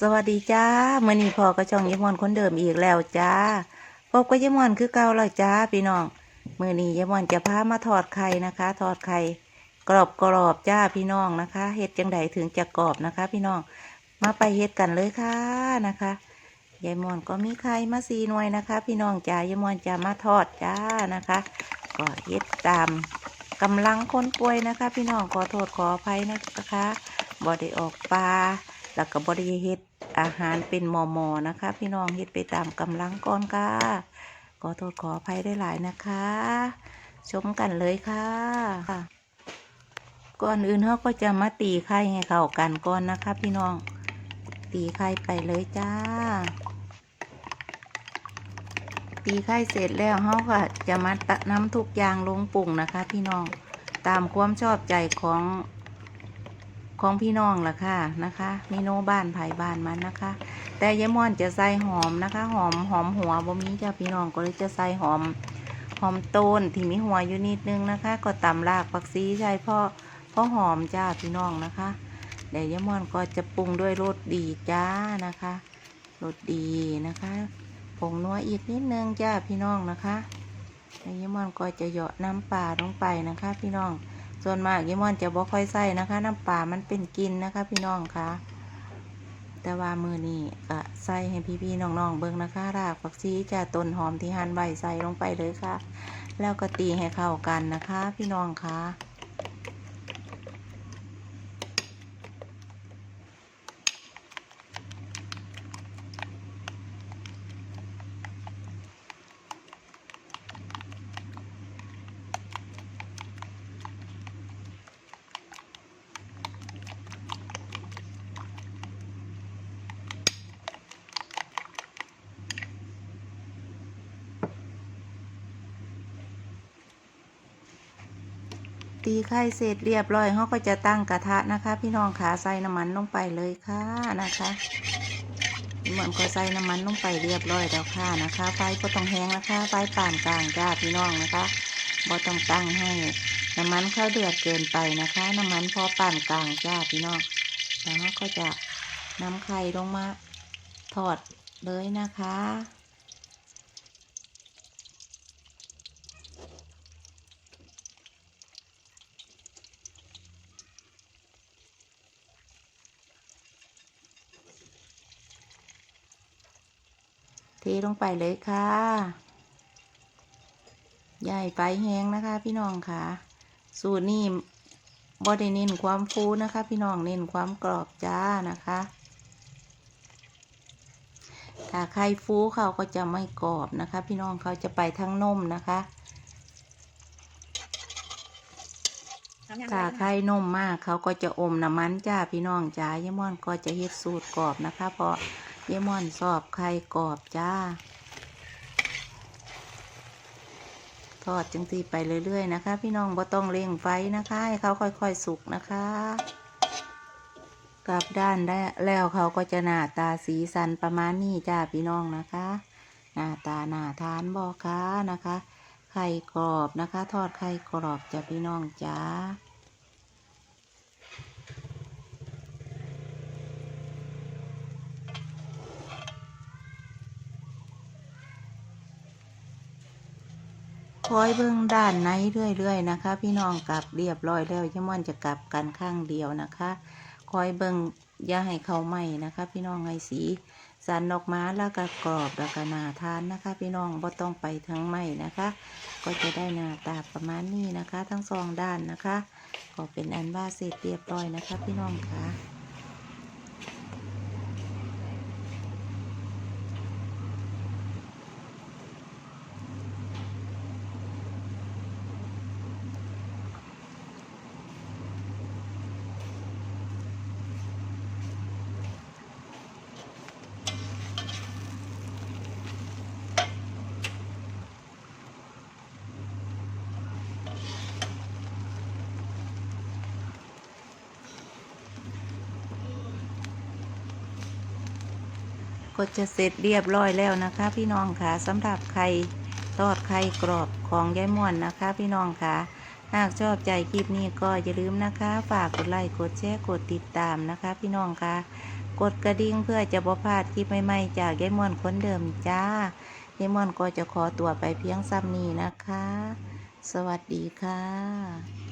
สวัสดีจ้าเมื่อนี้พอก็ช่องยมอนคนเดิมอีกแล้วจ้าพบกับยมอนคือเก่าแล้วจ้าพี่น้องเมื่อนี้ยมอนจะพามาทอดไข่นะคะทอดไข่กรอบกรอบๆจ้าพี่น้องนะคะเฮ็ดจังใดถึงจะกรอบนะคะ พี่น้องมาไปเฮ็ดกันเลยค่ะนะคะยายมอนก็มีไข่มาซีหน่วยนะคะ พี่น้องจ้ายายมอนจะมาทอดจ้านะคะก็เฮ็ดตามกำลังคนป่วยนะคะ พี่น้องขอโทษขออภัยนะคะบ่ได้ออกปลาแล้วก็บริเฮ็ด อาหารเป็นหมอมอๆนะคะ พี่น้องเฮ็ดไปตามกำลังก่อนค่ะขอโทษขออภัยได้หลายนะคะ ชมกันเลยค่ะก่อนอื่นเขาก็จะมาตีไข่ให้เข้ากันก่อนนะคะ พี่น้อง ตีไข่ไปเลยจ้า ตีไข่เสร็จแล้วเขาก็จะมาตะน้ำทุกอย่างลงปรุงนะคะ พี่น้องตามความชอบใจของ ของพี่น้องล่ะค่ะนะคะมีโนบ้านไผ่บ้านมันนะคะ แต่ยายม่อนจะใส่หอมนะคะ หอมหอมหัวบ่มีจ้าพี่น้องก็เลยจะใส่หอมหอมต้นที่มีหัวอยู่นิดนึงนะคะ ก็ตำรากปักซีใช่พ่อพ่อหอมจ้าพี่น้องนะคะเดี๋ยวยายม่อนก็จะปรุงด้วยรสดีจ้านะคะรสดีนะคะผงนัวอีกนิดนึงจ้าพี่น้องนะคะเดี๋ยวยายม่อนก็จะเหยาะน้ำปลาลงไปนะคะ พี่น้อง ส่วนมากยี่มอนจะบ่ค่อยใส่นะคะ น้ำปลามันเป็นกินนะคะ พี่น้องคะแต่ว่ามือนี้ก็ใส่ให้พี่ๆน้องๆเบิ่งนะคะรากผักชีจะต้นหอมที่หั่นใบใส่ลงไปเลยค่ะ แล้วก็ตีให้เข้ากันนะคะ พี่น้องคะ ตีไข่เสร็จเรียบร้อยเขาก็จะตั้งกระทะนะคะ พี่น้องขาใส่น้ำมันลงไปเลยค่ะนะคะเหมือนก็ใส่น้ำมันลงไปเรียบร้อยแล้วค่ะนะคะ ไฟก็ต้องแห้งนะคะไฟปานกลางจ้าพี่น้องนะคะบ่ต้องตั้งให้น้ำมันเข้าเดือดเกินไปนะคะ น้ำมันพอปานกลางจ้าพี่น้องแล้วเราก็จะนำไข่ลงมาทอดเลยนะคะ เทลงไปเลยค่ะใหญ่ไปแห้งนะคะ พี่น้องค่ะ สูตรนี้บอได้เน้นความฟูนะคะ พี่น้องเน้นความกรอบจ้านะคะถ้าใครฟูเขาก็จะไม่กรอบนะคะ พี่น้องเขาจะไปทั้งนมนะคะถ้าไข่นมมากเขาก็จะอมน้ำมันจ้าพี่น้องจ้าเยายมอนก็จะเฮ็ดสูตรกรอบนะคะ เพราะ เยมอนสอบไข่กรอบจ้า ทอดจังสีไปเรื่อยๆนะคะ พี่น้องบ่ต้องเร่งไฟนะคะให้เขาค่อยๆสุกนะคะ กลับด้านได้แล้วเขาก็จะหน้าตาสีสันประมาณนี้จ้าพี่น้องนะคะ หน้าตาหน้าทานบอค่ะนะคะ ไข่กรอบนะคะ ทอดไข่กรอบจ้าพี่น้องจ้า คอยเบิ่งด้านในเรื่อยๆนะคะ พี่น้องกลับเรียบร้อยแล้วยายม่อนจะกลับกันข้างเดียวนะคะ คอยเบิ่งย่าให้เขาไหมนะคะ พี่น้องให้สีสันออกมาแล้วก็กรอบแล้วก็นาทานนะคะ พี่น้องบ่ต้องไปทั้งไหมนะคะ ก็จะได้หน้าตาประมาณนี้นะคะ ทั้งสองด้านนะคะ ก็เป็นอันว่าเสร็จเรียบร้อยนะคะ พี่น้องค่ะ ก็จะเสร็จเรียบร้อยแล้วนะคะ พี่น้องค่ะสำหรับไข่ทอดไข่กรอบของยายม่วนนะคะ พี่น้องค่ะหากชอบใจคลิปนี้ก็อย่าลืมนะคะ ฝากกดไลค์กดแชร์กดติดตามนะคะ พี่น้องค่ะกดกระดิ่งเพื่อจะบ่พลาดคลิปใหม่ๆจากยายม่อนคนเดิมจ้ายายม่อนก็จะขอตัวไปเพียงซ้ำนี้นะคะ สวัสดีค่ะ